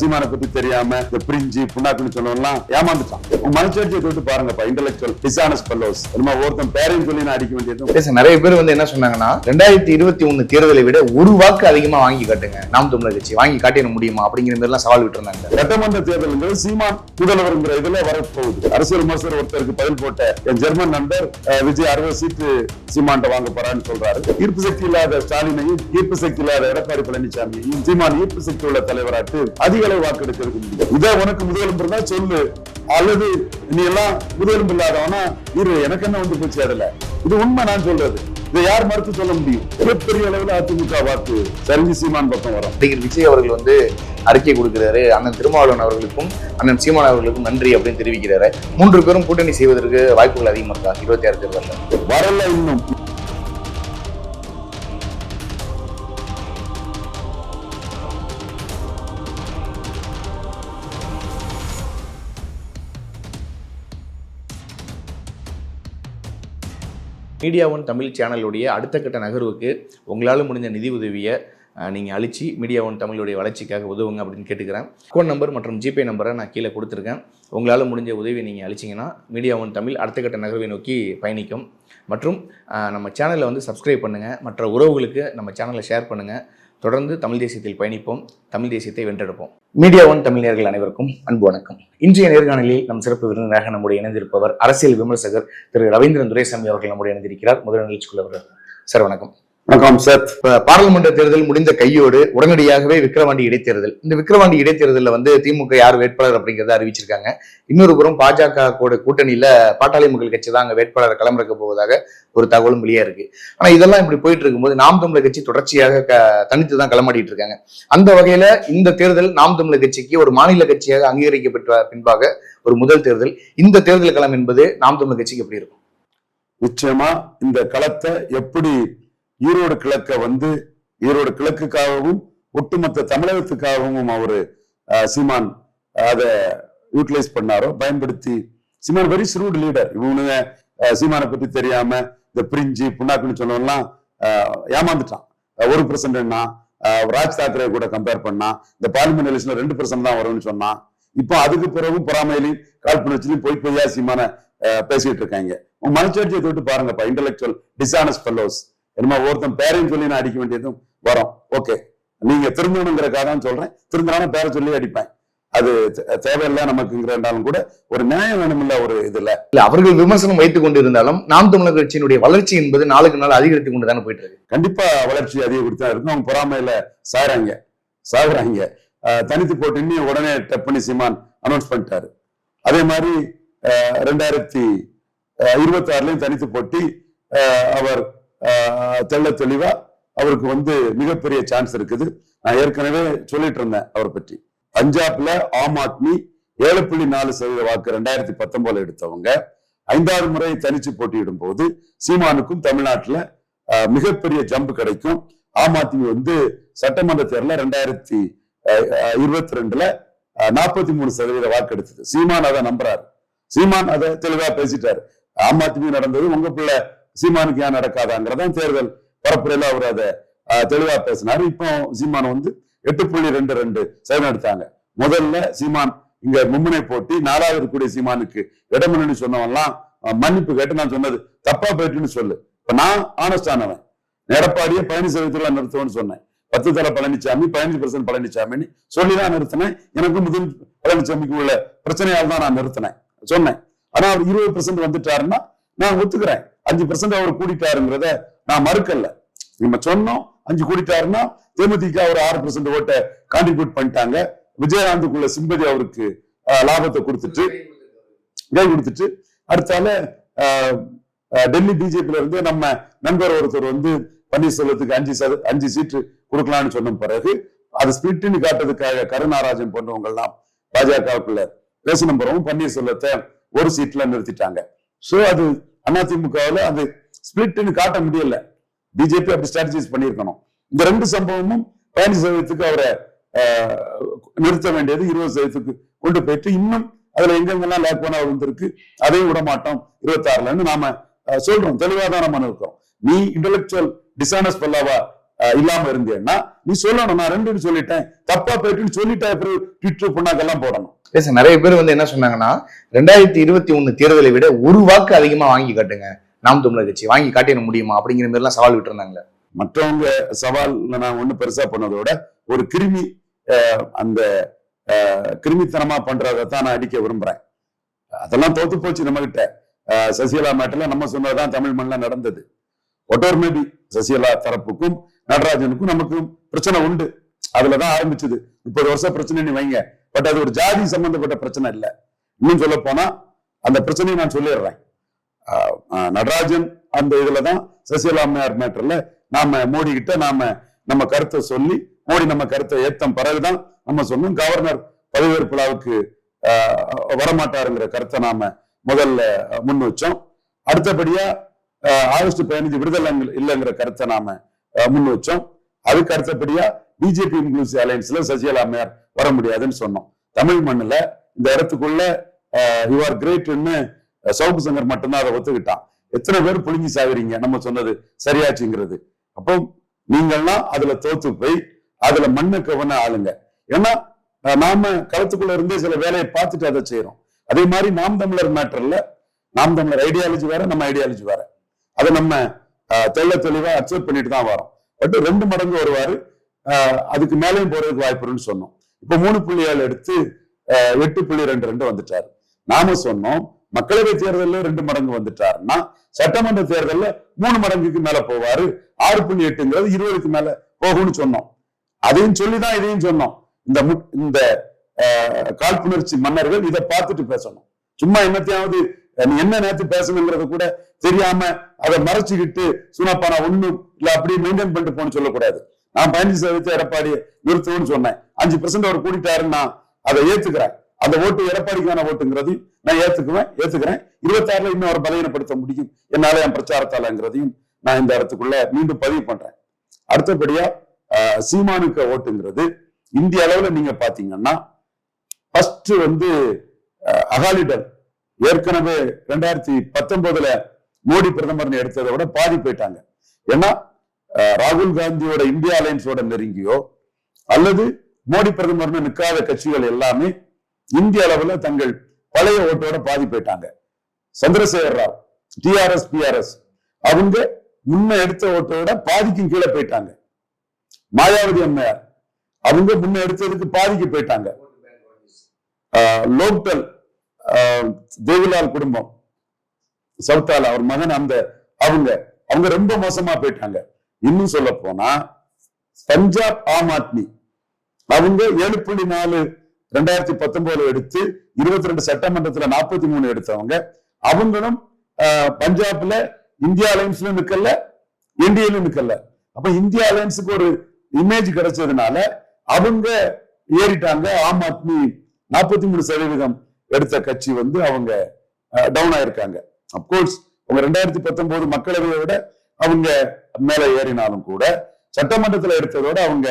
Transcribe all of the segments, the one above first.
சீமானை பத்தி தெரியாம இந்த பிரிஞ்சு புண்ணாக்குன்னு சொன்னவெல்லாம் ஏமாந்துட்டான். மனசாட்சியை தொட்டு பாருங்கப்பா இன்டெலெக்சுவல் டிசானஸ் ஃபெல்லோஸ் நம்ம ஒருத்தன் பேரையும் சொல்லி நான் அடிக்க வேண்டியது நிறைய பேர் வந்து என்ன சொன்னாங்கன்னா ரெண்டாயிரத்தி இருபத்தி ஒண்ணு தேர்தலை விட ஒரு வாக்கு அதிகமா வாங்கி காட்டுங்க. நாம் தமிழர் கட்சி வாங்கி காட்டிட முடியுமா? அப்படிங்கிற மாதிரி எல்லாம் சவால் விட்டுருந்தாங்க. சட்டமன்ற தேர்தல்ங்கிறது சீமான் முதல்வர்ங்கிற இதுல வரப்போகுது. அரசியல் விமர்சகர் ஒருத்தருக்கு பதில் போட்ட என் ஜெர்மன் நண்பர் விஜய் அறுபது சீட்டு சீமான்ட்ட வாங்க போறான்னு சொல்றாரு. ஈர்ப்பு சக்தி இல்லாத ஸ்டாலினையும் ஈர்ப்பு சக்தி இல்லாத எடப்பாடி பழனிசாமியையும் சீமான் ஈர்ப்பு சக்தி உள்ள தலைவராட்டு அதிக அளவு முடியும். இதை உனக்கு முதலமைச்சர் தான் சொல்லு. அல்லது நீ எல்லாம் முதலமைச்சர் இல்லாதவனா இரு எனக்கு என்ன வந்து போச்சு அதுல? இது உண்மை நான் சொல்றது. இதை யார் மறுத்து சொல்ல முடியும்? மிகப்பெரிய அளவுல அதிமுக வாக்கு. சரிஞ்சு சீமான் பக்கம் வரும். நடிகர் விஜய் அவர்கள் வந்து அறிக்கை கொடுக்கிறாரு. அண்ணன் திருமாவளவன் அவர்களுக்கும் அண்ணன் சீமான் அவர்களுக்கும் நன்றி அப்படின்னு தெரிவிக்கிறாரு. மூன்று பேரும் கூட்டணி செய்வதற்கு வாய்ப்புகள் அதிகமா இருக்கா? இருபத்தி ஆறு தேர்தலில். வரல இன்னும். மீடியா ஒன் தமிழ் சேனலுடைய அடுத்த கட்ட நகர்வுக்கு உங்களால் முடிஞ்ச நிதி உதவியை நீங்கள் அழிச்சு மீடியா ஒன் தமிழுடைய வளர்ச்சிக்காக உதவுங்க அப்படின்னு கேட்டுக்கிறேன். அக்கௌண்ட் நம்பர் மற்றும் ஜிபே நம்பரை நான் கீழே கொடுத்துருக்கேன். உங்களால் முடிஞ்ச உதவியை நீங்கள் அழிச்சிங்கன்னா மீடியா ஒன் தமிழ் அடுத்த கட்ட நகர்வை நோக்கி பயணிக்கும். மற்றும் நம்ம சேனலை வந்து சப்ஸ்கிரைப் பண்ணுங்கள் மற்ற உறவுகளுக்கு நம்ம சேனலை ஷேர் பண்ணுங்கள் தொடர்ந்து தமிழ் தேசியத்தில் பயணிப்போம் தமிழ் தேசியத்தை வென்றெடுப்போம். மீடியா ஒன் தமிழர்கள் அனைவருக்கும் அன்பு வணக்கம். இன்றைய நேர்காணலில் நம் சிறப்பு விருந்தினராக நம்முடைய இணைந்திருப்பவர் அரசியல் விமர்சகர் திரு ரவீந்திரன் துரைசாமி அவர்கள் நம்முடைய இணைந்திருக்கிறார். முதல் நிகழ்ச்சிக்குள்ளவர் சார் வணக்கம். வணக்கம் சார் பாராளுமன்ற தேர்தல் முடிந்த கையோடு உடனடியாகவே விக்கிரவாண்டி இடைத்தேர்தல். இந்த விக்கிரவாண்டி இடைத்தேர்தலில் வந்து திமுக யார் வேட்பாளர் அப்படிங்கறத அறிவிச்சிருக்காங்க. இன்னொரு புறம் பாஜக கூட கூட்டணியில பாட்டாளி மக்கள் கட்சி தான் அங்க வேட்பாளரை களமிறக்க போவதாக ஒரு தகவலும் வெளியே இருக்கு. ஆனா இதெல்லாம் இப்படி போயிட்டு இருக்கும்போது நாம் தமிழர் கட்சி தொடர்ச்சியாக க- தனித்து தான் களமாடிட்டு இருக்காங்க. அந்த வகையில இந்த தேர்தல் நாம் தமிழர் கட்சிக்கு ஒரு மாநில கட்சியாக அங்கீகரிக்கப்பட்ட பின்பாக ஒரு முதல் தேர்தல். இந்த தேர்தல் களம் என்பது நாம் தமிழர் கட்சிக்கு எப்படி இருக்கும்? நிச்சயமா இந்த களத்தை எப்படி ஈரோடு கிழக்க வந்து ஈரோடு கிழக்குக்காகவும் ஒட்டுமொத்த தமிழகத்துக்காகவும் அவரு சீமான் அதை யூட்டிலைஸ் பண்ணாரோ பயன்படுத்தி சீமான் வெரி ஸ்ரூட் லீடர் இவனுங்க சீமானை பத்தி தெரியாம இந்த பிரிஞ்சு புண்ணாக்குன்னு சொன்னவெல்லாம் ஏமாந்துட்டான். ஒரு பர்சன்ட்னா ராஜ் தாக்கரே கூட கம்பேர் பண்ணா இந்த பார்லிமெண்ட் எலெக்ஷன்ல ரெண்டு பர்சன்ட் தான் வரும்னு சொன்னான் இப்போ அதுக்கு பிறகு பொறாமையிலையும் காழ்ப்புணர்ச்சியிலையும் போய் பொய்யா சீமான பேசிட்டு இருக்காங்க. உன் தொட்டு பாருங்கப்பா இன்டலெக்சுவல் டிசானஸ் ஃபெல்லோஸ் என்னமா ஒருத்தன் பேரையும் சொல்லி நான் அடிக்க வேண்டியதும் வரும். ஓகே நீங்க திருந்தணுங்கிறக்காக தான் சொல்றேன். திருந்தாலும் பேரை சொல்லி அடிப்பேன். அது தேவையில்லை நமக்குங்கிறாலும் கூட ஒரு நியாயம் வேணுமில்ல ஒரு இதுல. இல்ல அவர்கள் விமர்சனம் வைத்துக் கொண்டிருந்தாலும் நாம் தமிழர் கட்சியினுடைய வளர்ச்சி என்பது நாளுக்கு நாள் அதிகரித்து கொண்டு தானே போயிட்டு இருக்கு கண்டிப்பா வளர்ச்சி அதிகப்படுத்தா இருக்கும் அவங்க பொறாமையில சாகுறாங்க. சாகுறாங்க. தனித்து போட்டு இன்னும் உடனே டப்பனி சீமான் அனௌன்ஸ் பண்ணிட்டாரு. அதே மாதிரி ரெண்டாயிரத்தி இருபத்தி ஆறுலயும் தனித்து போட்டி அஹ், அவர் தெள்ள தெளிவா அவருக்கு வந்து மிகப்பெரிய சான்ஸ் இருக்குது. நான் ஏற்கனவே சொல்லிட்டு இருந்தேன் அவரை பற்றி. பஞ்சாப்ல ஆம் ஆத்மி ஏழு புள்ளி நாலு சதவீத வாக்கு ரெண்டாயிரத்தி பத்தொன்பதுல எடுத்தவங்க. ஐந்தாவது முறை தனிச்சு போட்டியிடும் போது சீமானுக்கும் தமிழ்நாட்டுல மிகப்பெரிய ஜம்ப் கிடைக்கும். ஆம் ஆத்மி வந்து சட்டமன்ற தேர்தல ரெண்டாயிரத்தி இருபத்தி ரெண்டுல நாற்பத்தி மூணு சதவீத வாக்கு எடுத்தது. சீமான் அதை நம்புறாரு. சீமான் அதை தெளிவா பேசிட்டாரு. ஆம் ஆத்மி நடந்தது உங்க பிள்ளை சீமானுக்கு ஏன் நடக்காதாங்கிறதான் தேர்தல் பரப்புரையில அவர் அதை தெளிவா பேசினாரு. இப்போ சீமான் வந்து எட்டு புள்ளி ரெண்டு ரெண்டு சதவீதம் எடுத்தாங்க. முதல்ல சீமான் இங்க மும்முனை போட்டி நாலாவது இருக்கக்கூடிய சீமானுக்கு இடமனு சொன்னவன்லாம் மன்னிப்பு கேட்டு நான் சொன்னது தப்பா போயிட்டுன்னு சொல்லு. இப்ப நான் ஆனஸ்ட் ஆனவன். எடப்பாடியை பதினஞ்சு சதவீதத்துல நிறுத்துவேன்னு சொன்னேன். பத்து தலை பழனிசாமி பதினஞ்சு பர்சன்ட் பழனிசாமின்னு சொல்லி தான் நிறுத்தினேன். எனக்கு முதல் பழனிசாமிக்கு உள்ள பிரச்சனையால் தான் நான் நிறுத்தினேன் சொன்னேன். ஆனா அவர் இருபது பர்சன்ட் வந்துட்டாருன்னா நான் ஒத்துக்கிறேன். அஞ்சு பர்சன்ட் அவர் கூடிட்டாருங்கிறத நான் மறுக்கல. நம்ம சொன்னோம் அஞ்சு கூடிட்டாருன்னா தேமுதிக ஒரு ஆறு பர்சன்ட் ஓட்டை கான்ட்ரிபியூட் பண்ணிட்டாங்க. விஜயகாந்துக்குள்ள சிம்பதி அவருக்கு லாபத்தை கொடுத்துட்டு கை கொடுத்துட்டு அடுத்தால அஹ், டெல்லி பிஜேபியில இருந்து நம்ம நண்பர் ஒருத்தர் வந்து பன்னீர்செல்வத்துக்கு அஞ்சு சத அஞ்சு சீட்டு கொடுக்கலாம்னு சொன்ன பிறகு அது ஸ்பிளிட்னு காட்டுறதுக்காக கருணாராஜன் போன்றவங்க எல்லாம் பாஜகவுக்குள்ள பேசின பிறகும் பன்னீர்செல்வத்தை ஒரு சீட்ல நிறுத்திட்டாங்க. சோ அது அதிமுகவில் அது ஸ்பிளிட்னு காட்ட முடியல. பிஜேபி அப்படி ஸ்ட்ராட்டஜைஸ் பண்ணியிருக்கணும். இந்த ரெண்டு சம்பவமும் பதினஞ்சு சதவீதத்துக்கு அவரை நிறுத்த வேண்டியது இருபது சதவீதத்துக்கு கொண்டு போயிட்டு இன்னும் அதுல எங்கெங்கெல்லாம் லேக் பண்ண விழுந்திருக்கு அதையும் விட மாட்டோம் இருபத்தி ஆறுலன்னு நாம சொல்றோம். தெளிவா தான் நம்ம இருக்கோம் நீ இன்டலெக்சுவல் டிசானஸ் பல்லாவா இல்லாம இருந்தேன்னா நீ சொல்லணும் நான் ரெண்டுன்னு சொல்லிட்டேன். தப்பா போயிட்டுன்னு சொல்லிட்டேன் எப்படி ட்விட்டர் பண்ணாக்கெல்லாம் போடணும். பேச நிறைய பேர் வந்து என்ன சொன்னாங்கன்னா ரெண்டாயிரத்தி இருபத்தி ஒண்ணு தேர்தலை விட ஒரு வாக்கு அதிகமா வாங்கி காட்டுங்க. நாம் தமிழர் கட்சி. வாங்கி காட்டிட முடியுமா? அப்படிங்கிற மாதிரி எல்லாம் சவால் விட்டு இருந்தாங்க மற்றவங்க சவால் நான் ஒண்ணு பெருசா பண்ணதோட ஒரு கிருமி அஹ், அந்த கிருமித்தனமா பண்றதைத்தான் நான் அடிக்க விரும்புறேன். அதெல்லாம் தோத்து போச்சு நம்ம கிட்ட சசிகலா மேட்டில் நம்ம சொன்னதுதான் தமிழ் மண்ணில் நடந்தது. ஒட்டோர் மேபி சசிகலா தரப்புக்கும் நடராஜனுக்கும் நமக்கும் பிரச்சனை உண்டு. அதுலதான் ஆரம்பிச்சது. முப்பது வருஷம் பிரச்சனை நீ வைங்க. பட் அது ஒரு ஜாதி சம்பந்தப்பட்ட பிரச்சனை இல்லை. இன்னும் சொல்ல போனா அந்த பிரச்சனையை நான் சொல்லிடுறேன். நடராஜன் அந்த இதுலதான் சசிகலா அம்மையார் மேட்டர்ல நாம மோடி கிட்ட நாம நம்ம கருத்தை சொல்லி மோடி நம்ம கருத்தை ஏத்தம் பிறகுதான் நம்ம சொன்னோம். கவர்னர் பதவியேற்பு விழாவுக்கு ஆஹ் வரமாட்டாருங்கிற கருத்தை நாம முதல்ல முன் வச்சோம். அடுத்தபடியா ஆஹ் ஆகஸ்ட் பதினஞ்சு விடுதலை இல்லைங்கிற கருத்தை நாம முன் வச்சோம். அதுக்கு அடுத்தபடியா பிஜேபி இன்க்ளூசிவ் அலையன்ஸ்ல சசிகலா அம்மையார் வர முடியாதுன்னு சொன்னோம். தமிழ் மண்ணுல இந்த இடத்துக்குள்ள யூ ஆர் கிரேட்னு சவுக்கு சங்கர் மட்டும்தான் அதை ஒத்துக்கிட்டான். எத்தனை பேர் புழுங்கி சாகுறீங்க? நம்ம சொன்னது சரியாச்சுங்கிறது. அப்போ நீங்கள்லாம் அதுல தோத்து போய் அதுல மண்ணு கவன ஆளுங்க. ஏன்னா நாம களத்துக்குள்ள இருந்தே சில வேலையை பார்த்துட்டு அதை செய்யறோம் அதே மாதிரி நாம் தமிழர் மேட்டர்ல நாம் தமிழர் ஐடியாலஜி வேற நம்ம ஐடியாலஜி வேற. அதை நம்ம அஹ், தெள்ள தெளிவா அக்செப்ட் பண்ணிட்டு தான் வரோம். பட் ரெண்டு மடங்கு வருவாரு. அதுக்கு மேலேயும் போறதுக்கு வாய்ப்பு இருக்குன்னு சொன்னோம். இப்ப மூணு புள்ளி ஏழு எடுத்து அஹ், எட்டு புள்ளி ரெண்டு ரெண்டு வந்துட்டாரு. நாம சொன்னோம் மக்களவை தேர்தலில் ரெண்டு மடங்கு வந்துட்டாருன்னா சட்டமன்ற தேர்தல்ல மூணு மடங்குக்கு மேல போவாரு. ஆறு புள்ளி எட்டுங்கிறது இருபதுக்கு மேல போகும்னு சொன்னோம். அதையும் சொல்லிதான் இதையும் சொன்னோம். இந்த மு- இந்த காழ்ப்புணர்ச்சி மன்னர்கள் இதை பார்த்துட்டு பேசணும். சும்மா என்னத்தையாவது நீ என்ன நேரத்து பேசணுங்கிறத கூட தெரியாம அதை மறைச்சுக்கிட்டு சுனப்பானா ஒண்ணும் இல்ல அப்படியே மெயின்டைன் பண்ணிட்டு போன்னு சொல்லக்கூடாது. நான் பதினஞ்சு சதவீதத்தை எடப்பாடி நிறுத்தணும்னு சொன்னேன். அஞ்சு பெர்சென்ட் அவர் கூட்டிட்டாருன்னா அதை ஏத்துக்கிறேன். அந்த ஓட்டு எடப்பாடிக்கான ஓட்டுங்கிறதையும் நான் ஏத்துக்குவேன் ஏத்துக்கிறேன். இருபத்தாறுல இன்னும் அவர் பலகீனப்படுத்த முடியும். என்னால என் பிரச்சாரத்தாலங்கிறதையும் நான் இந்த இடத்துக்குள்ள மீண்டும் பதிவு பண்றேன். அடுத்தபடியா ஆஹ், சீமானுக்கு ஓட்டுங்கிறது இந்திய அளவுல நீங்க பாத்தீங்கன்னா ஃபர்ஸ்ட் வந்து அகாலிடல் ஏற்கனவே ரெண்டாயிரத்தி பத்தொன்பதுல மோடி பிரதமர்னு எடுத்ததை விட பாதி போயிட்டாங்க. ஏன்னா ராகுல் காந்தியோட இந்தியா அலையன்ஸோட நெருங்கியோ அல்லது மோடி பிரதமர்னு நிற்காத கட்சிகள் எல்லாமே இந்திய அளவுல தங்கள் பழைய ஓட்டோட பாதி போயிட்டாங்க. சந்திரசேகர் ராவ் டிஆர்எஸ் பிஆர்எஸ் அவங்க முன்ன எடுத்த ஓட்டோட பாதிக்கும் கீழே போயிட்டாங்க. மாயாவதி அம்மையார் அவங்க முன்ன எடுத்ததுக்கு பாதிக்கு போயிட்டாங்க. ஆஹ் லோக்டல் ஆஹ் தேவிலால் குடும்பம் சவுத்தால அவர் மகன் அந்த அவங்க அவங்க ரொம்ப மோசமா போயிட்டாங்க. இன்னும் சொல்ல போனா பஞ்சாப் ஆம் ஆத்மி. அவங்க ஏழு புள்ளி நாலு ரெண்டாயிரத்தி பத்தொன்பதுல எடுத்து இருபத்தி ரெண்டு சட்டமன்றத்துல நாற்பத்தி மூணு எடுத்தவங்க. அவங்களும் ஆஹ், பஞ்சாப்ல இந்தியா அலையன்ஸ்ல நிக்கல என்டிஏல நிக்கல. அப்ப இந்தியா அலையன்ஸுக்கு ஒரு இமேஜ் கிடைச்சதுனால அவங்க ஏறிட்டாங்க. ஆம் ஆத்மி நாற்பத்தி மூணு சதவீதம் எடுத்த கட்சி வந்து அவங்க டவுன் ஆயிருக்காங்க. அப்கோர்ஸ் அவங்க ரெண்டாயிரத்தி பத்தொன்பது மக்களவையை விட அவங்க மேல ஏறினாலும் கூட சட்டமன்றத்துல எடுத்ததோட அவங்க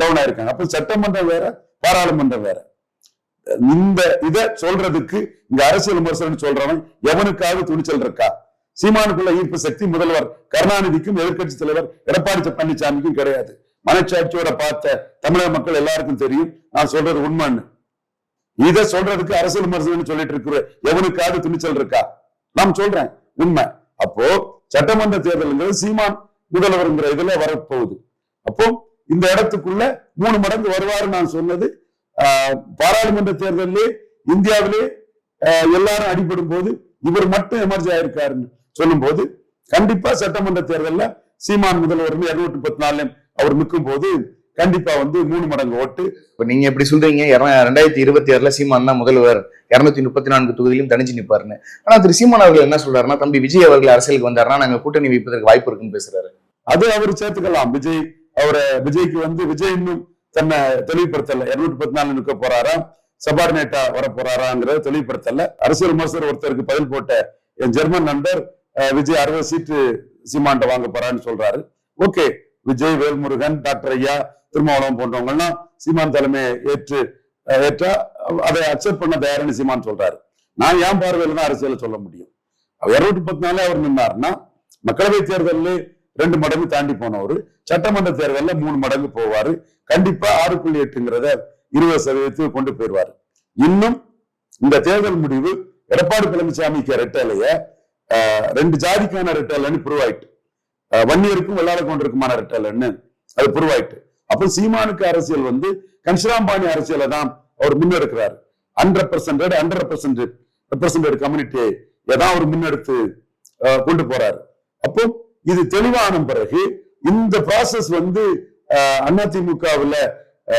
டவுன் ஆயிருக்காங்க. அப்ப சட்டமன்றம் வேற பாராளுமன்றம் வேற. இந்த இத சொல்றதுக்கு இங்க அரசியல் விமர்சனம் சொல்றவன் எவனுக்காவது துணிச்சல் இருக்கா? சீமானுக்குள்ள ஈர்ப்பு சக்தி முதல்வர் கருணாநிதிக்கும் எதிர்க்கட்சி தலைவர் எடப்பாடி பழனிசாமிக்கும் கிடையாது. மனச்சாட்சியோட பார்த்த தமிழக மக்கள் எல்லாருக்கும் தெரியும். நான் சொல்றது உண்மைன்னு. இத சொல்றதுக்கு அரசியல் விமர்சனம் சொல்லிட்டு இருக்கிற எவனுக்காவது துணிச்சல் இருக்கா? நான் சொல்றேன். உண்மை. அப்போ சட்டமன்ற தேர்தலுங்கிறது சீமான் முதல்வருங்கிற இதுல வரப்போகுது. அப்போ இந்த இடத்துக்குள்ள மூணு மடங்கு வருவாரு நான் சொன்னது. ஆஹ், பாராளுமன்ற தேர்தலே இந்தியாவிலே ஆஹ், எல்லாரும் அடிபடும் போது இவர் மட்டும் எமர்ஜி ஆயிருக்காருன்னு சொல்லும் போது கண்டிப்பா சட்டமன்ற தேர்தல்ல சீமான் முதல்வர் இருநூற்றி பத்து நாலுலயும் அவர் நிற்கும் போது கண்டிப்பா வந்து மூணு மடங்கு ஓட்டு. இப்ப நீங்க எப்படி சொல்றீங்க ரெண்டாயிரத்தி இருபத்தி ஆறுல சீமான் தான் முதல்வர். இருநூத்தி முப்பத்தி நான்கு தொகுதியிலும் தனிச்சு நிப்பாருன்னு. ஆனா திரு சீமான் அவர்கள் என்ன சொல்றாருன்னா தம்பி விஜய் அவர்கள் அரசியலுக்கு வந்தாருன்னா நாங்க கூட்டணி வைப்பதற்கு வாய்ப்பு இருக்குன்னு பேசுறாரு. அது அவர் சேர்த்துக்கலாம். விஜய் அவரை விஜய்க்கு வந்து விஜய் இன்னும் தன்னை தெளிவுபடுத்தல. இருநூற்றி பத்தி நாலு நிற்க போறாரா? சபார்டினேட்டா வர போறாராங்கிறத தெளிவுபடுத்தல. அரசியல் விமர்சகர் ஒருத்தருக்கு பதில் போட்ட என் ஜெர்மன் நண்பர் விஜய் அறுபது சீட்டு சீமான்ட்ட வாங்க போறான்னு சொல்றாரு. ஓகே விஜய் வேல்முருகன் டாக்டர் ஐயா திருமாவளவன் போன்றவங்க எல்லாம் சீமான் தலைமை ஏற்று ஏற்றா அதை அக்செப்ட் பண்ண தயாரின்னு சீமான் சொல்றாரு. நான் ஏன் பார்வையில தான் அரசியல சொல்ல முடியும். இருநூற்றி பத்து நாளே அவர் நின்னார்னா மக்களவை தேர்தலில் ரெண்டு மடங்கு தாண்டி போனவர் சட்டமன்ற தேர்தல்ல மூணு மடங்கு போவாரு கண்டிப்பா ஆறு புள்ளி எட்டுங்கிறத இருபது சதவீதத்துக்கு கொண்டு போயிடுவாரு. இன்னும் இந்த தேர்தல் முடிவு எடப்பாடி பழனிசாமிக்கு ரெட்டலைய ரெண்டு ஜாதிக்கான ரெட்டலைன்னு ப்ரூவ் ஆயிட்டு வன்னியருக்கும் வெள்ளாள கொண்டிருக்குமான ரெட்டலைன்னு அது ப்ரூவ் ஆயிட்டு. அப்போ சீமானுக்கு அரசியல் வந்து கன்சிராம்பாணி அரசியலை தான் அவர் முன்னெடுக்கிறார். Hundred percentage hundred percent represented community ஏதான் அவர் முன்னெடுத்து கொண்டு போறாரு. அப்போ இது தெளிவான பிறகு இந்த ப்ராசஸ் வந்து அதிமுகவில்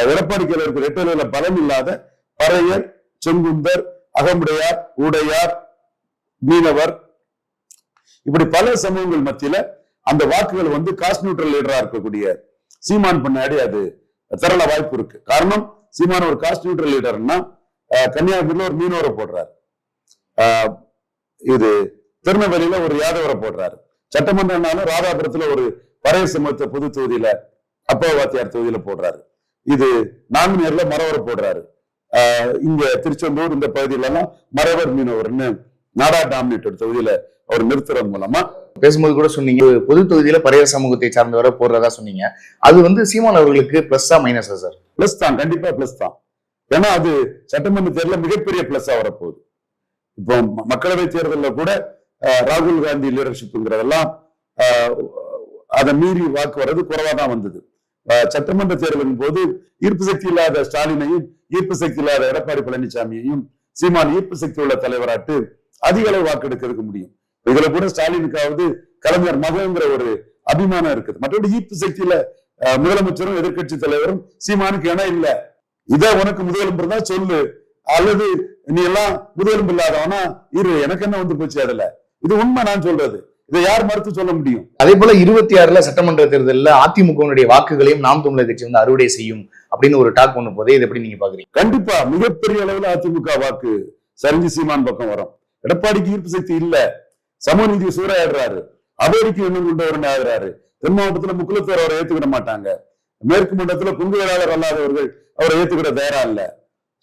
எடப்பாடி கிழக்கு ரெட்டலையில பலம் இல்லாத பறையர் செங்குந்தர் அகமுடையார் உடையார் மீனவர் இப்படி பல சமூகங்கள் மத்தியில அந்த வாக்குகள் வந்து காஸ்ட் நியூட்ரல் லீடரா இருக்கக்கூடிய சீமான் பின்னாடி அது திரள வாய்ப்பு இருக்கு. காரணம் சீமான் ஒரு காஸ்ட் நியூட்ரல் லீடர்னா கன்னியாகுமரியில ஒரு மீனவரை போடுறாரு. ஆஹ் இது திருநெல்வேலியில ஒரு யாதவரை போடுறாரு. சட்டமன்றம்னாலும் ராதாபுரத்துல ஒரு பழைய சமத்த பொது தொகுதியில அப்பா வாத்தியார் தொகுதியில போடுறாரு. இது நாங்குநேர்ல மரவரை போடுறாரு. ஆஹ் இங்க திருச்செந்தூர் இந்த பகுதியில எல்லாம் மரவர் மீனவர்னு நாடா டாமினேட்டட் தொகுதியில அவர் நிறுத்துறது மூலமா. பேசும்போது கூட சொன்னீங்க. பொது தொகுதியில பரையர் சமூகத்தை சார்ந்தவரை போடுறதா சொன்னீங்க. அது வந்து சீமான் அவர்களுக்கு பிளஸ்ஸா மைனஸா சார் பிளஸ் தான் கண்டிப்பா பிளஸ் தான். ஏன்னா அது சட்டமன்ற தேர்தலில் மிகப்பெரிய பிளஸ்ஸா வரப்போகுது. இப்போ மக்களவை தேர்தலில் கூட ராகுல் காந்தி லீடர்ஷிப்ங்கிறதெல்லாம் அஹ், அதை மீறி வாக்கு வர்றது குறைவா தான் வந்தது. சட்டமன்ற தேர்தலின் போது ஈர்ப்பு சக்தி இல்லாத ஸ்டாலினையும் ஈர்ப்பு சக்தி இல்லாத எடப்பாடி பழனிசாமியையும் சீமான் ஈர்ப்பு சக்தி உள்ள தலைவராட்டு அதிக அளவு வாக்கு எடுக்கிறதுக்கு முடியும். இதுல கூட ஸ்டாலினுக்காவது கலைஞர் மகங்கிற ஒரு அபிமானம் இருக்குது. மற்றபடி ஈர்ப்பு சக்தியில முதலமைச்சரும் எதிர்க்கட்சி தலைவரும் சீமானுக்கு இடம் இல்ல. இத உனக்கு முதலெலும்பு இருந்தா சொல்லு. அல்லது நீ எல்லாம் முதலெலும்பு இல்லாதவனா இரு. எனக்கு என்ன வந்து போச்சு அதுல? இது உண்மை நான் சொல்றது. இதை யார் மறுத்து சொல்ல முடியும்? அதே போல இருபத்தி ஆறுல சட்டமன்ற தேர்தலில் அதிமுகவினுடைய வாக்குகளையும் நாம் தமிழர் கட்சி வந்து அறுவடை செய்யும் அப்படின்னு ஒரு டாக் பண்ண போதே இதை எப்படி நீங்க பாக்குறீங்க? கண்டிப்பா. மிகப்பெரிய அளவுல அதிமுக வாக்கு. சரிஞ்சு சீமான் பக்கம் வரும். எடப்பாடிக்கு ஈர்ப்பு சக்தி இல்ல. சமூக சூறையாடுறாரு. அபேரிக்கு எண்ணம் கொண்டு ஆகிறாரு. தென் மாவட்டத்துல முக்குலத்தோர் அவரை ஏத்துக்கிட மாட்டாங்க. மேற்கு மண்டலத்துல குங்கு வேளாளர் அல்லாதவர்கள் அவரை ஏத்துக்கிட தயாரா இல்ல.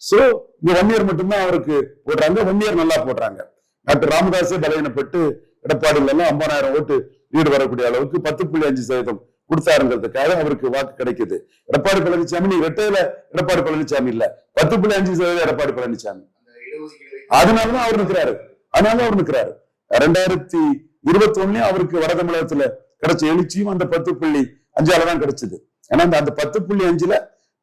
சோ இங்க வன்னியர் மட்டும்தான் அவருக்கு போடுறாங்க. வன்னியர் நல்லா போடுறாங்க. டாக்டர் ராமதாஸே பலவீனப்பட்டு எடப்பாடியில எல்லாம் ஐம்பதாயிரம் ஓட்டு வீடு வரக்கூடிய அளவுக்கு பத்து புள்ளி அஞ்சு சதவீதம் கொடுத்தாருங்கிறதுக்காக அவருக்கு வாக்கு கிடைக்குது. எடப்பாடி பழனிசாமி நீ ரெட்டையில எடப்பாடி பழனிசாமி இல்ல. பத்து புள்ளி அஞ்சு சதவீதம் எடப்பாடி பழனிசாமி அதனாலதான் அவர் நிக்கிறாரு. அதனால அவர் நிக்கிறாரு. ரெண்டாயிரத்தி இருபத்தி ஒண்ணுலயும் அவருக்கு வட தமிழகத்துல கிடைச்ச எழுச்சியும் அந்த பத்து புள்ளி அஞ்சால தான் கிடைச்சது. ஏன்னா அந்த அந்த பத்து புள்ளி அஞ்சுல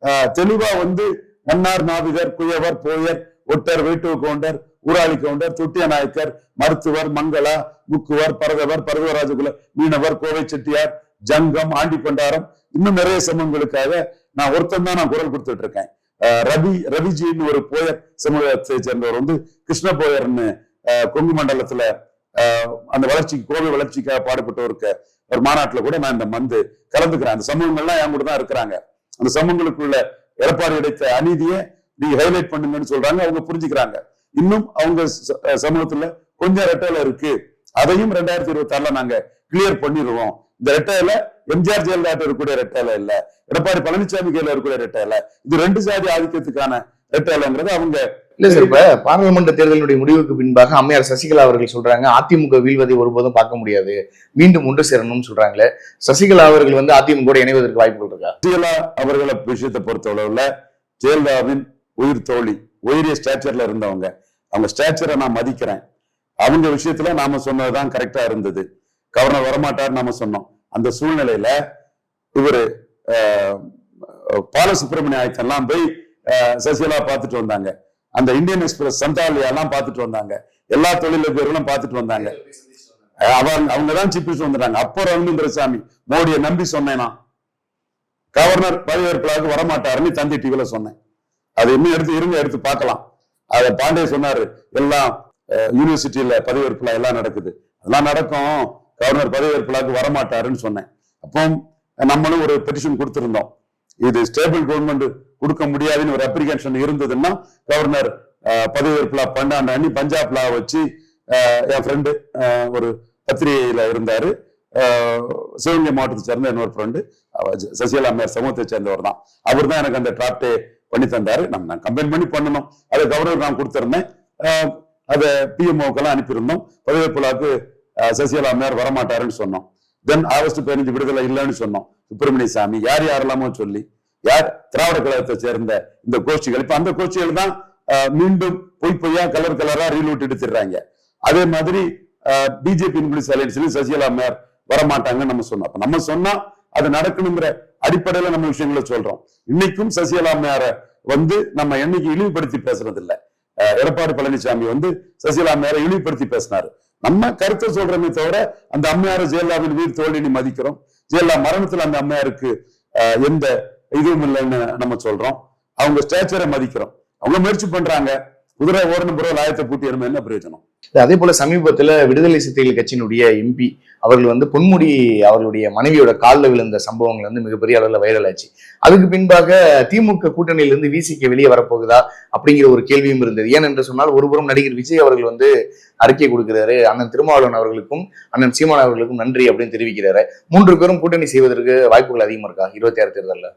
ஆஹ், தெளிவா வந்து மன்னார் நாவிகர் குயவர் போயர் ஒட்டர் வீட்டு கவுண்டர் ஊராளி கவுண்டர் துட்டிய நாயக்கர் மருத்துவர் மங்களா முக்குவர் பரதவர் பரதவராஜகுல மீனவர் கோவை செட்டியார் ஜங்கம் ஆண்டி பண்டாரம் இன்னும் நிறைய சமூகங்களுக்காக நான் ஒருத்தன் தான் நான் குரல் கொடுத்துட்டு இருக்கேன் ரவி ரவிஜின்னு ஒரு போயர் சமூகத்தை சேர்ந்தவர் வந்து கிருஷ்ண போயர்னு ஆஹ், கொங்கு மண்டலத்துல அந்த வளர்ச்சிக்கு கோவை வளர்ச்சிக்காக பாடுபட்டவருக்கு ஒரு மாநாட்டில் கூட நான் இந்த மந்து கலந்துக்கிறேன். அந்த சமூகங்கள்லாம் என் கூட தான் இருக்கிறாங்க. அந்த சமூகங்களுக்குள்ள எடப்பாடி எடுத்த அநீதியை நீங்க ஹைலைட் பண்ணுங்கன்னு சொல்றாங்க அவங்க புரிஞ்சுக்கிறாங்க. இன்னும் அவங்க சமூகத்துல கொஞ்சம் ரெட்டையில இருக்கு. அதையும் ரெண்டாயிரத்தி இருபத்தி ஆறுல நாங்க கிளியர் பண்ணிடுவோம் இந்த ரெட்டையில எம்ஜிஆர் ஜெயலலிதா இருக்கக்கூடிய ரெட்டையில இல்ல எடப்பாடி பழனிசாமி கையில இருக்கக்கூடிய ரெட்டையில இது ரெண்டு சாதி ஆதிக்கத்துக்கான ரெட்டையிலங்கிறது அவங்க இல்ல சார் இப்ப பாராளுமன்ற தேர்தலினுடைய முடிவுக்கு பின்பாக அம்மையார் சசிகலா அவர்கள் சொல்றாங்க அதிமுக வீழ்வதை ஒருபோதும் பார்க்க முடியாது. மீண்டும் ஒன்று சேரணும்னு சொல்றாங்களே. சசிகலா அவர்கள் வந்து அதிமுக இணைவதற்கு வாய்ப்புகள் இருக்கா? சசிகலா அவர்களை விஷயத்தை பொறுத்தளவுல ஜெயலலிதாவின் உயிர் தோழி உயரிய ஸ்டாச்சர்ல இருந்தவங்க. அவங்க ஸ்டாச்சரை நான் மதிக்கிறேன். அவங்க விஷயத்துல நாம சொன்னதுதான் கரெக்டா இருந்தது. கவர்னர் வரமாட்டார் நாம சொன்னோம். அந்த சூழ்நிலையில இவரு ஆஹ், பாலசுப்ரமணிய ஆயத்தெல்லாம் போய் சசிகலா பார்த்துட்டு வந்தாங்க. அந்த இந்தியன் எக்ஸ்பிரஸ் சந்தாலியா எல்லாம் பார்த்துட்டு வந்தாங்க. எல்லா தொழிலதிபர்களும் பார்த்துட்டு வந்தாங்க. அவங்க அவங்க தான் சிப்பிச்சு வந்துட்டாங்க. அப்போ ரவீந்திர சாமி மோடியை நம்பி சொன்னேன்? நான் கவர்னர் பதவியேற்பாளருக்கு வரமாட்டாருன்னு தந்தி டிவியில சொன்னேன். அது இன்னும் எடுத்து இருங்க எடுத்து பார்க்கலாம். அத பாண்டே சொன்னாரு. எல்லாம் அஹ், யூனிவர்சிட்டியில பதவியேற்புல எல்லாம் நடக்குது. அதெல்லாம் நடக்கும். கவர்னர் பதவியேற்பாளருக்கு வரமாட்டாருன்னு சொன்னேன். அப்போ நம்மளும் ஒரு பெட்டிஷன் கொடுத்துருந்தோம். இது ஸ்டேபிள் கவர்மெண்ட் கொடுக்க முடியாதுன்னு ஒரு அப்ளிகேஷன் இருந்ததுன்னா கவர்னர் பதவியேற்புலா பதவியேற்புல அண்ணி பஞ்சாப்லா வச்சு என் ஃப்ரெண்டு ஒரு பத்திரிகையில இருந்தாரு. சிவகங்கை மாவட்டத்தை சேர்ந்த இன்னொரு ஃப்ரெண்டு சசிகலா மேயர் சமூகத்தை சேர்ந்தவர் தான். அவர் தான் எனக்கு அந்த டிராப்டே பண்ணி தந்தாரு. நம்ம நான் கம்பைன் பண்ணி பண்ணணும். அதை கவர்னர் நான் கொடுத்துருந்தேன். அதை பிஎம்ஓக்கெல்லாம் அனுப்பியிருந்தோம். பதவியேற்புலாவுக்கு சசிகலா அம்மையார் வரமாட்டாருன்னு சொன்னோம். தென் ஆகஸ்ட் பதினஞ்சு விடுதலை இல்லைன்னு சொன்னோம். சுப்பிரமணிய சாமி யார் யாரெல்லாமோ சொல்லி யார் திராவிட கழகத்தை சேர்ந்த இந்த கோஷ்டிகள் இப்ப அந்த கோஷ்டிகள் தான் ஆஹ், மீண்டும் பொய் பொய்யா கலர் கலரா ரீலூட் எடுத்துடுறாங்க அதே மாதிரி பிஜேபி இன்க்ளூஸ் அலையன்ஸ்லயும் சசிகலா மேயர் வரமாட்டாங்கன்னு நம்ம சொன்னோம். அப்ப நம்ம சொன்னா அது நடக்கணுங்கிற அடிப்படையில நம்ம விஷயங்களை சொல்றோம். இன்னைக்கும் சசிகலா மேயரை வந்து நம்ம என்னைக்கு இழிவுபடுத்தி பேசுறது இல்ல எடப்பாடி பழனிசாமி வந்து சசிகலா மேயரை இழிவுபடுத்தி பேசினாரு. நம்ம கருத்தை சொல்றோமே தவிர அந்த அம்மையாரை ஜெயலலிதாவின் வீர் தோழினி மதிக்கிறோம். ஜெயலலிதா மரணத்துல அந்த அம்மையாருக்கு எந்த இதுவும் இல்லைன்னு நம்ம சொல்றோம். அவங்க ஸ்டேச்சரை மதிக்கிறோம். அவங்க முயற்சி பண்றாங்க. குதிரை ஓடணும் பிறகு லாயத்தை பூட்டி என்ன பிரயோஜனம்? அதே போல சமீபத்துல விடுதலை சிறுத்தைகள் கட்சியினுடைய எம்பி அவர்கள் வந்து பொன்முடி அவர்களுடைய மனைவியோட காலில் விழுந்த சம்பவங்கள் வந்து மிகப்பெரிய அளவில் வைரல் ஆச்சு. அதுக்கு பின்பாக திமுக கூட்டணியிலிருந்து விசிக்கு வெளியே வரப்போகுதா அப்படிங்கிற ஒரு கேள்வியும் இருந்தது. ஏனென்று சொன்னால் ஒருபுறம் நடிகர் விஜய் அவர்கள் வந்து அறிக்கை கொடுக்கிறாரு அண்ணன் திருமாவளவன் அவர்களுக்கும் அண்ணன் சீமான் அவர்களுக்கும் நன்றி அப்படின்னு தெரிவிக்கிறாரு. மூன்று பேரும் கூட்டணி செய்வதற்கு வாய்ப்புகள் அதிகமா இருக்கா? இருபத்தி ஆறு தேர்தலில்.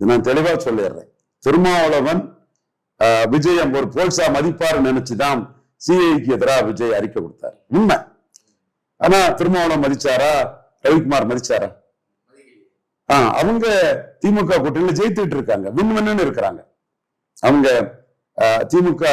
நான் தெளிவா சொல்லிடுறேன். திருமாவளவன் விஜயம் ஒரு போல்சா மதிப்பாரு நினைச்சுதான் சிஐக்கு எதிராக விஜய் அறிக்கை கொடுத்தார். உண்மை. ஆனா திருமாவளவன் மதிச்சாரா? ரவிக்குமார் மதிச்சாரா? ஆஹ் அவங்க திமுக கூட்டணியில ஜெயித்துட்டு இருக்காங்க. வின் வின்னு இருக்கிறாங்க. அவங்க திமுக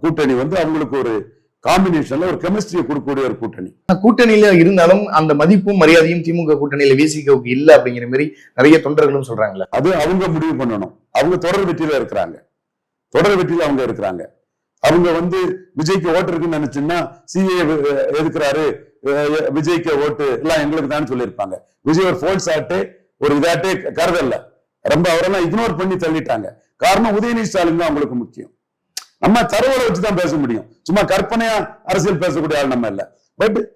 கூட்டணி வந்து அவங்களுக்கு ஒரு காம்பினேஷன்ல ஒரு கெமிஸ்ட்ரியை கொடுக்கக்கூடிய ஒரு கூட்டணி. கூட்டணியில இருந்தாலும் அந்த மதிப்பும் மரியாதையும் திமுக கூட்டணியில விசிகவுக்கு இல்ல அப்படிங்கிற மாதிரி நிறைய தொண்டர்களும் சொல்றாங்கல்ல. அது அவங்க முடிவு பண்ணணும். அவங்க தொடர் வெற்றியில இருக்கிறாங்க. தொடர் வெற்றியில அவங்க இருக்கிறாங்க. அவங்க வந்து விஜய்க்கு ஓட்டு இருக்குன்னு நினைச்சுன்னா சிஏ எதுக்குறாரு? விஜய்க்கு ஓட்டு எல்லாம் எங்களுக்கு தான் சொல்லியிருப்பாங்க. விஜய் ஒரு ஃபோல்ஸ் ஆட்டு ஒரு இதாட்டே கருதல்ல ரொம்ப அவரெல்லாம் இக்னோர் பண்ணி தள்ளிட்டாங்க. காரணம் உதயநிதி ஸ்டாலின் தான் அவங்களுக்கு முக்கியம். நம்ம தரவுகளை வச்சுதான் பேச முடியும். சும்மா கற்பனையா அரசியல் பேசக்கூடிய ஆள் நம்ம இல்ல. பட்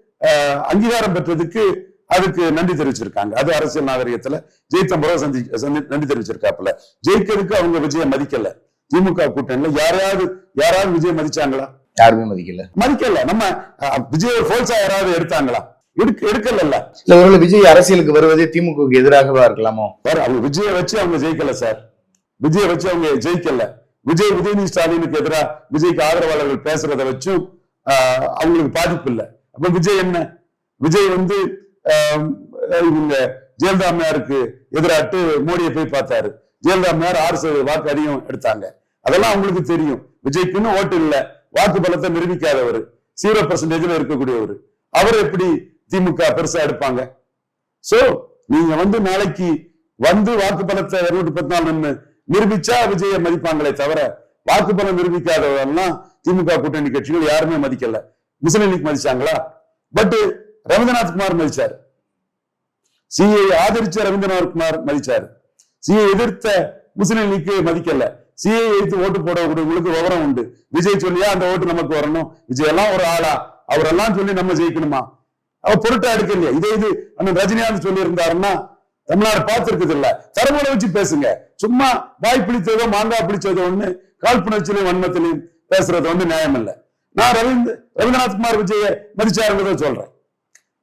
அங்கீகாரம் பெற்றதுக்கு அதுக்கு நன்றி தெரிவிச்சிருக்காங்க. அது அரசியல் நாகரிகத்துல ஜெயித்த முறை சந்தி சந்தி- நன்றி தெரிவிச்சிருக்காப்புல. ஜெயிக்கிறதுக்கு அவங்க விஜய மதிக்கல. திமுக கூட்டணியில யாரையாவது யாராவது விஜய் மதிச்சாங்களா? யாருமே மதிக்கல. மதிக்கல. நம்ம விஜய் ஒரு ஃபோல்ஸா யாராவது எடுத்தாங்களா? எடுக்க எடுக்கல இல்ல ஒருவேளை விஜய் அரசியலுக்கு வருவதே திமுகவுக்கு எதிராகவா இருக்கலாமோ? சார் அவங்க விஜயை வச்சு அவங்க ஜெயிக்கல சார் விஜயை வச்சு அவங்க ஜெயிக்கல. விஜய் உதயநிதி ஸ்டாலினுக்கு எதிராக விஜய்க்கு ஆதரவாளர்கள் பேசுறத வச்சும் அவங்களுக்கு பாதிப்பு இல்லை. அப்ப விஜய் என்ன? விஜய் வந்து இவங்க ஜெயலலிதா அம்மையாருக்கு எதிராட்டு மோடியை போய் பார்த்தாரு. ஜெயலலிதா மேயர் ஆறு சதவீத வாக்கு அதிகம் எடுத்தாங்க. அதெல்லாம் அவங்களுக்கு தெரியும். விஜய்க்குன்னு ஓட்டு இல்லை. வாக்கு பலத்தை நிரூபிக்காதவர். ஜீரோ பர்சன்டேஜ்ல இருக்கக்கூடியவர். அவர் எப்படி திமுக பெருசா எடுப்பாங்க? சோ நீங்க வந்து நாளைக்கு வந்து வாக்கு பலத்தை இருநூற்றி பத்தி நாலு நிரூபிச்சா விஜய மதிப்பாங்களே தவிர வாக்கு பலம் நிரூபிக்காதவரெல்லாம் திமுக கூட்டணி கட்சிகள் யாருமே மதிக்கல. முஸ்லிம் மதிச்சாங்களா? பட் ரவீந்திரநாத் குமார் மதிச்சாரு. சிஐ ஆதரிச்ச ரவீந்திரநாத் குமார் மதிச்சாரு. சிஐ எதிர்த்த முஸ்லீம் லீக்கு மதிக்கல. சிஐ எதிர்த்து ஓட்டு போடக்கூடியவங்களுக்கு விவரம் உண்டு. விஜய் சொல்லியா அந்த ஓட்டு நமக்கு வரணும். விஜய் எல்லாம் ஒரு ஆளா? அவரெல்லாம் சொல்லி நம்ம ஜெயிக்கணுமா? அவர் பொருட்டா எடுக்கலையா இதே இது அண்ணன் ரஜினிகாந்த் சொல்லி இருந்தாருன்னா தமிழ்நாடு பார்த்திருக்குது இல்ல தரமுறை வச்சு பேசுங்க. சும்மா வாய் பிடிச்சதோ மாங்காய் பிடிச்சதோ ஒண்ணு காழ்ப்புணர்ச்சியிலையும் வன்மத்திலையும் பேசுறது வந்து நியாயம் இல்ல. நான் ரவீந்திர ரவீந்திரநாத் குமார் விஜய மதிச்சாருன்றதை சொல்றேன்.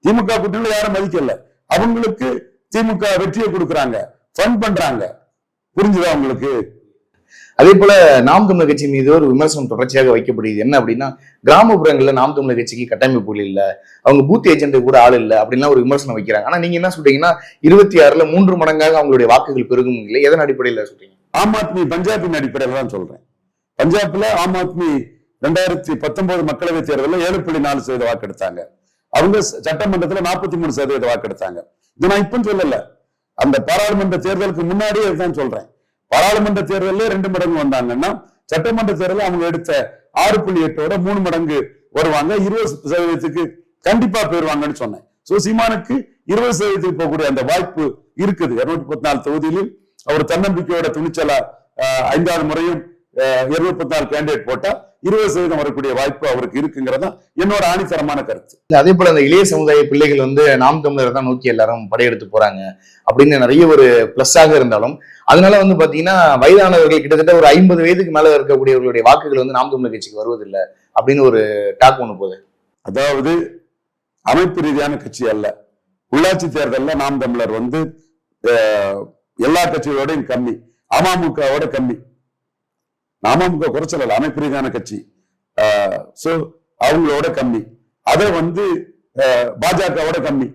திமுக கூட்டணியில யாரும் மதிக்கல. அவங்களுக்கு திமுக வெற்றியை கொடுக்குறாங்க. ஃபன் பண்றாங்க. புரிஞ்சுதா உங்களுக்கு? அதே போல நாம் தமிழர் கட்சி மீது ஒரு விமர்சனம் தொடர்ச்சியாக வைக்கப்படுது என்ன அப்படின்னா கிராமப்புறங்கள்ல நாம் தமிழர் கட்சிக்கு கட்டமைப்புகள் இல்ல. அவங்க பூத் ஏஜென்ட் கூட ஆள் இல்ல அப்படின்லாம் ஒரு விமர்சனம் வைக்கிறாங்க. ஆனா நீங்க என்ன சொல்றீங்கன்னா இருபத்தி ஆறுல மூன்று மடங்காக அவங்களுடைய வாக்குகள் பெருகும் இல்லை. எதன் அடிப்படையில சொல்றீங்க? ஆம் ஆத்மி பஞ்சாபின் அடிப்படையில தான் சொல்றேன். பஞ்சாப்ல ஆம் ஆத்மி ரெண்டாயிரத்தி பத்தொன்பது மக்களவை தேர்தலில் ஏழு புள்ளி நாலு சதவீத வாக்கெடுத்தாங்க. அவங்க ச- சட்டமன்றத்துல நாற்பத்தி மூணு சதவீத வாக்கெடுத்தாங்க. இது நான் இப்ப சொல்லல. அந்த பாராளுமன்ற தேர்தலுக்கு முன்னாடியே தான் சொல்றேன். பாராளுமன்ற தேர்தலில் ரெண்டு மடங்கு வந்தாங்கன்னா சட்டமன்ற தேர்தலில் அவங்க எடுத்த ஆறு புள்ளி எட்டோட மூணு மடங்கு வருவாங்க. இருபது சதவீதத்துக்கு கண்டிப்பா போயிருவாங்கன்னு சொன்னேன். சோ சீமானுக்கு இருபது சதவீதத்துக்கு போகக்கூடிய அந்த வாய்ப்பு இருக்குது. இருநூத்தி முப்பத்தி நாலு தொகுதியிலும் அவர் தன்னம்பிக்கையோட துணிச்சலா ஆஹ், ஐந்தாவது முறையும் இருநூத்தி நாலு கேண்டிடேட் போட்டா இருபது சதவீதம் வரக்கூடிய வாய்ப்பு அவருக்கு இருக்குங்கிறதா என்னோட ஆணித்தரமான கருத்து. அதே போல அந்த இளைய சமுதாய பிள்ளைகள் வந்து நாம் தமிழர் தான் நோக்கி எல்லாரும் படையெடுத்து போறாங்க அப்படின்னு நிறைய ஒரு பிளஸ்ஸாக இருந்தாலும் அதனால வந்து பாத்தீங்கன்னா வயதானவர்கள் கிட்டத்தட்ட ஒரு ஐம்பது வயதுக்கு மேல இருக்கக்கூடியவர்களுடைய வாக்குகள் வந்து நாம் தமிழர் கட்சிக்கு வருவதில்லை அப்படின்னு ஒரு டாக் ஒண்ணு போகுது. அதாவது அமைப்பு ரீதியான கட்சி அல்ல. உள்ளாட்சி தேர்தல்ல நாம் தமிழர் வந்து எல்லா கட்சிகளோடையும் கம்மி அமமுகவோட கம்மி. அமமுக குறைச்சல அமைப்பிரிதான கட்சி. சோ அவங்களோட கம்மி. அதை வந்து பாஜகவோட கம்மி.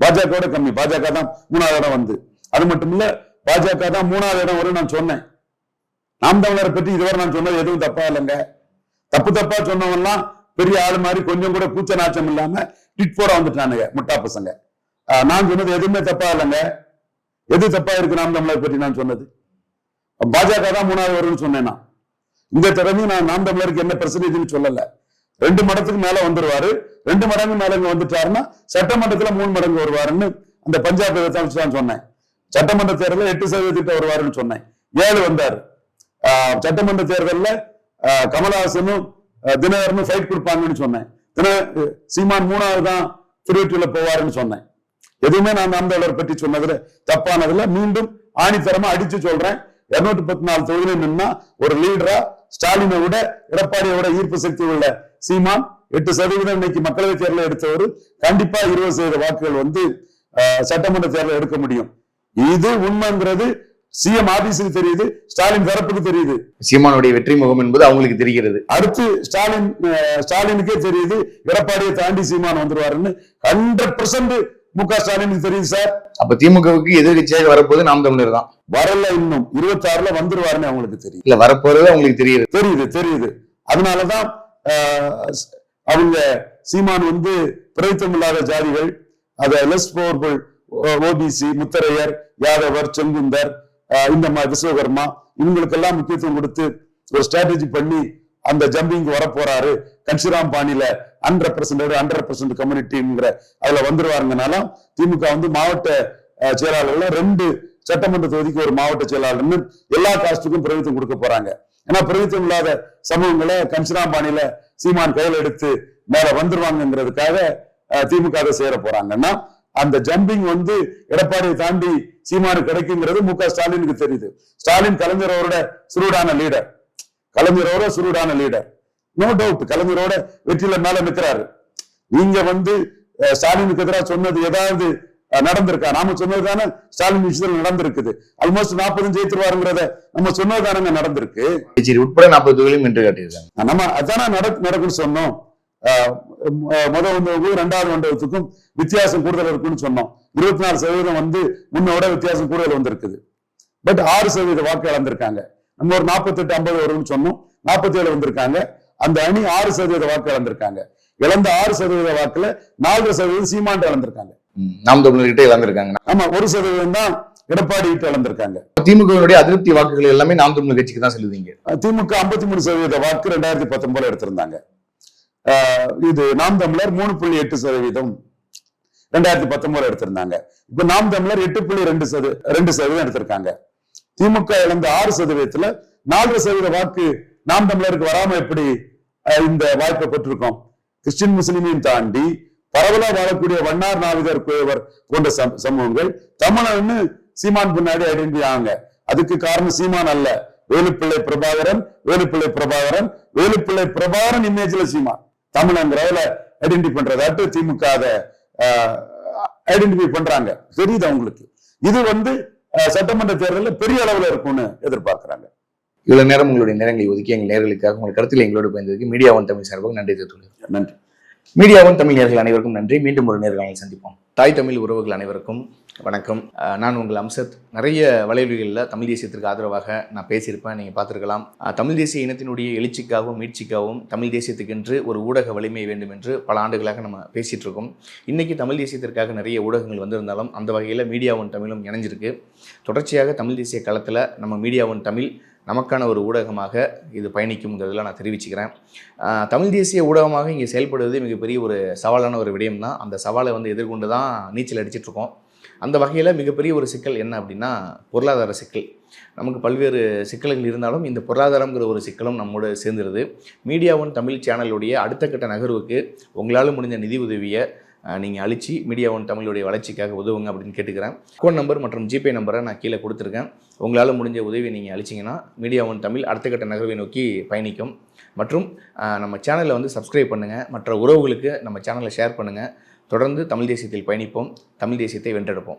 பாஜகவோட கம்மி. பாஜக தான் மூணாவது இடம் வந்து. அது மட்டும் இல்ல பாஜக தான் மூணாவது இடம் வரும் நான் சொன்னேன். நாம் தமிழரை பற்றி இதுவரை நான் சொன்னது எதுவும் தப்பா இல்லைங்க. தப்பு தப்பா சொன்னவன்லாம் பெரிய ஆள் மாதிரி கொஞ்சம் கூட கூச்ச நாச்சம் இல்லாம டிட் போட வந்துட்டானுங்க முட்டா பசங்க. ஆஹ் நான் சொன்னது எதுவுமே தப்பா இல்லைங்க. எது தப்பா இருக்கு நாம் தமிழரை பற்றி நான் சொன்னது? பாஜக தான் மூணாவது வரும்னு சொன்னேன். நான் இந்த திறமையும் நான் நாம் தமிழருக்கு என்ன பெர்சன்டேஜ்னு சொல்லல. ரெண்டு மடத்துக்கு மேல வந்துருவாரு. ரெண்டு மடங்கு மேல இங்க வந்துட்டாருன்னா சட்டமன்றத்துல மூணு மடங்கு வருவாருன்னு அந்த பஞ்சாப் இதை வச்சு தான் சொன்னேன். சட்டமன்ற தேர்தலில் எட்டு சதவீதத்திட்ட வருவாருன்னு சொன்னேன். ஏழு வந்தாரு. ஆஹ் சட்டமன்ற தேர்தலில் ஆஹ் கமலஹாசனும் தினகரனும் ஃபைட் கொடுப்பாங்கன்னு சொன்னேன். தின சீமான் மூணாவது தான் திருவெற்றியில போவாருன்னு சொன்னேன். எதுவுமே நான் நாம் பற்றி சொன்னதுல தப்பானதுல மீண்டும் ஆணித்தரமா அடிச்சு சொல்றேன். இருநூத்தி பத்தி நாலு தொகுதியில நின்னா ஒரு லீடரா ஸ்டாலினை விட எடப்பாடியை விட ஈர்ப்பு சக்தி உள்ள சீமான் எட்டு சதவீதம் இன்னைக்கு மக்களவைத் தேர்தல் எடுத்தவர் கண்டிப்பா இருபது சதவீத வாக்குகள் வந்து சட்டமன்ற தேர்தல் எடுக்க முடியும். இது உண்மைங்கிறது சிஎம் ஆபீஸுக்கு தெரியுது ஸ்டாலின் தரப்புக்கு தெரியுது. சீமானுடைய வெற்றி முகம் என்பது அவங்களுக்கு தெரிகிறது. அடுத்து ஸ்டாலின் ஸ்டாலினுக்கே தெரியுது எடப்பாடியை தாண்டி சீமான் வந்துருவாருன்னு ஹண்ட்ரட் பர்சன்ட் மு க ஸ்டாலினுக்கு தெரியுது சார். அப்ப திமுகவுக்கு எதிர்கட்சியாக வரப்போது நாம் தமிழர் தான். வரல இன்னும். இருபத்தி ஆறுல வந்துருவாருன்னு அவங்களுக்கு தெரியும். இல்ல வரப்போறது அவங்களுக்கு தெரியுது. தெரியுது தெரியுது. அதனாலதான் அவங்க சீமான் வந்து பிரதித்தம் இல்லாத ஜாதிகள் அத less powerful OBC Mutharaiyar Yadavar Sengunthar இந்த மாதிரி விஸ்வகர்மா இவங்களுக்கெல்லாம் முக்கியத்துவம் கொடுத்து ஒரு ஸ்ட்ராட்டஜி பண்ணி அந்த ஜம்பிங் வர போறாரு கன்சிராம் பாணியில ஹண்ட்ரட் பர்சன்ட் ஹண்ட்ரட் பர்சன்ட் கம்யூனிட்டிங்கிற அதுல வந்துருவாருங்கனால திமுக வந்து மாவட்ட ஆஹ், செயலாளர்ல ரெண்டு சட்டமன்ற தொகுதிக்கு ஒரு மாவட்ட செயலாளர்னு எல்லா காஸ்டுக்கும் பிரதித்துவம் கொடுக்க போறாங்க. ஏன்னா பிரதித்துவம் இல்லாத சமூகங்களை கன்சிராம்பாணியில சீமான் கையில எடுத்து மேல வந்துருவாங்கங்கிறதுக்காக திமுக சேர போறாங்கன்னா அந்த ஜம்பிங் வந்து எடப்பாடியை தாண்டி சீமானு கிடைக்குங்கிறது மு க ஸ்டாலினுக்கு தெரியுது. ஸ்டாலின் கலைஞரோட சுருடான லீடர் கலைஞரோட சுருடான லீடர் நோ டவுட் கலைஞரோட வெற்றியில மேல நிக்கிறாரு. நீங்க வந்து ஸ்டாலினுக்கு எதிராக சொன்னது ஏதாவது நடந்திருக்கா? நாம சொன்னது தானே ஸ்டாலின் விஷயத்துல நடந்திருக்குது. ஆல்மோஸ்ட் நாற்பதும் ஜெயித்துருவாருங்கிறத நம்ம சொன்னது தானங்க நடந்திருக்கு உட்பட நாற்பது தொகுதியிலும் வென்று காட்டியிருக்காங்க. நம்ம அதானே நட நடக்கும்னு சொன்னோம். ஆஹ் மு- முத வந்தவங்களுக்கும் ரெண்டாவது வந்தவத்துக்கும் வித்தியாசம் கூடுதல் இருக்குன்னு சொன்னோம். இருபத்தி நாலு சதவீதம் வந்து முன்னோட வித்தியாசம் கூடுதல் வந்திருக்குது. பட் ஆறு சதவீத வாக்கு இழந்திருக்காங்க. நம்ம ஒரு நாற்பத்தெட்டு ஐம்பது வரும்னு சொன்னோம். நாற்பத்தி ஏழு வந்திருக்காங்க. அந்த அணி ஆறு சதவீத வாக்கு இழந்திருக்காங்க. இழந்த ஆறு சதவீத வாக்குல நாலரை சதவீதம் சீமாண்டு இழந்திருக்காங்க. நாம் தமிழர்கிட்ட இழந்திருக்காங்க. ஆமா ஒரு சதவீதம் தான் எடப்பாடி கிட்ட இழந்திருக்காங்க. திமுகவினுடைய அதிருப்தி வாக்குகள் எல்லாமே நாம் தமிழர் கட்சிக்கு தான் செல்லுதீங்க. திமுக 53% மூணு சதவீத வாக்கு ரெண்டாயிரத்தி பத்தொன்பதுல எடுத்திருந்தாங்க. இது நாம் தமிழர் மூணு புள்ளி எட்டு சதவீதம் ரெண்டாயிரத்தி பத்தொன்பதுல எடுத்திருந்தாங்க. இப்ப நாம் தமிழர் எட்டு புள்ளி ரெண்டு சதவீ ரெண்டு சதவீதம் எடுத்திருக்காங்க. திமுக இழந்த ஆறு சதவீதத்துல நாலரை சதவீத வாக்கு நாம் தமிழருக்கு வராம எப்படி இந்த வாய்ப்பை பெற்றிருக்கோம்? கிறிஸ்டின் முஸ்லிமையும் தாண்டி பரவலா வாழக்கூடிய வண்ணார் நாவிதர் குயவர் போன்ற சம- சமூகங்கள். தமிழன்னு சீமான் பின்னாடி ஐடென்டி ஆங்க அதுக்கு காரணம் சீமான் அல்ல. வேலுப்பிள்ளை பிரபாகரன் வேலுப்பிள்ளை பிரபாகரன் வேலுப்பிள்ளை பிரபாகரன் இமேஜ்ல சீமான். தமிழங்கிறதுல ஐடென்டி பண்றதாட்டு திமுக அதை ஐடென்டிஃபை பண்றாங்க. தெரியுது அவங்களுக்கு இது வந்து சட்டமன்ற தேர்தலில் பெரிய அளவுல இருக்கும்னு எதிர்பார்க்கறாங்க. இவ்வளவு நேரம் உங்களுடைய நேரங்களை ஒதுக்கி எங்கள் நேர்களுக்காக உங்கள் கருத்தில் எங்களோடு பயந்ததுக்கு மீடியா ஒன் தமிழ் சார்பாக நன்றி தெரிவித்துள்ளேன் நன்றி. மீடியாவும் தமிழர்கள் தமிழ் நேர்கள் அனைவருக்கும் நன்றி. மீண்டும் ஒரு நேர்காணல் சந்திப்போம். தாய் தமிழ் உறவுகள் அனைவருக்கும் வணக்கம். நான் உங்கள் அம்சத். நிறைய வலைவலிகளில் தமிழ் தேசியத்திற்கு ஆதரவாக நான் பேசியிருப்பேன். நீங்கள் பார்த்துருக்கலாம். தமிழ் தேசிய இனத்தினுடைய எழுச்சிக்காகவும் மீட்சிக்காகவும் தமிழ் தேசியத்துக்கென்று ஒரு ஊடக வலிமை வேண்டும் என்று பல ஆண்டுகளாக நம்ம பேசிகிட்டு இருக்கோம் இன்றைக்கி தமிழ் தேசியத்திற்காக நிறைய ஊடகங்கள் வந்திருந்தாலும் அந்த வகையில் மீடியா தமிழும் இணைஞ்சிருக்கு. தொடர்ச்சியாக தமிழ் தேசிய களத்தில் நம்ம மீடியாவும் தமிழ் நமக்கான ஒரு ஊடகமாக இது பயணிக்கும்ங்கிறதுல நான் தெரிவிச்சுக்கிறேன். தமிழ் தேசிய ஊடகமாக இங்கே செயல்படுவது மிகப்பெரிய ஒரு சவாலான ஒரு விடயம் தான் அந்த சவாலை வந்து எதிர்கொண்டு தான் நீச்சல் அடிச்சிட்ருக்கோம். அந்த வகையில் மிகப்பெரிய ஒரு சிக்கல் என்ன அப்படின்னா பொருளாதார சிக்கல். நமக்கு பல்வேறு சிக்கல்கள் இருந்தாலும் இந்த பொருளாதாரங்கிற ஒரு சிக்கலும் நம்மோடு சேர்ந்துருது. மீடியாவும் தமிழ் சேனலுடைய அடுத்த கட்ட நகர்வுக்கு உங்களால் முடிஞ்ச நிதி உதவியை நீங்கள் அழிச்சு மீடியா ஒன் தமிழுடைய வளர்ச்சிக்காக உதவுங்க அப்படின்னு கேட்டுக்கிறேன். ஃபோன் நம்பர் மற்றும் ஜிபே நம்பரை நான் கீழே கொடுத்துருக்கேன். உங்களால் முடிஞ்ச உதவியை நீங்கள் அழிச்சிங்கன்னா மீடியா ஒன் தமிழ் அடுத்த கட்ட நகர்வை நோக்கி பயணிக்கும். மற்றும் நம்ம சேனலை வந்து சப்ஸ்கிரைப் பண்ணுங்கள் மற்ற உறவுகளுக்கு நம்ம சேனலை ஷேர் பண்ணுங்கள் தொடர்ந்து தமிழ் தேசியத்தில் பயணிப்போம். தமிழ் தேசியத்தை வென்றெடுப்போம்.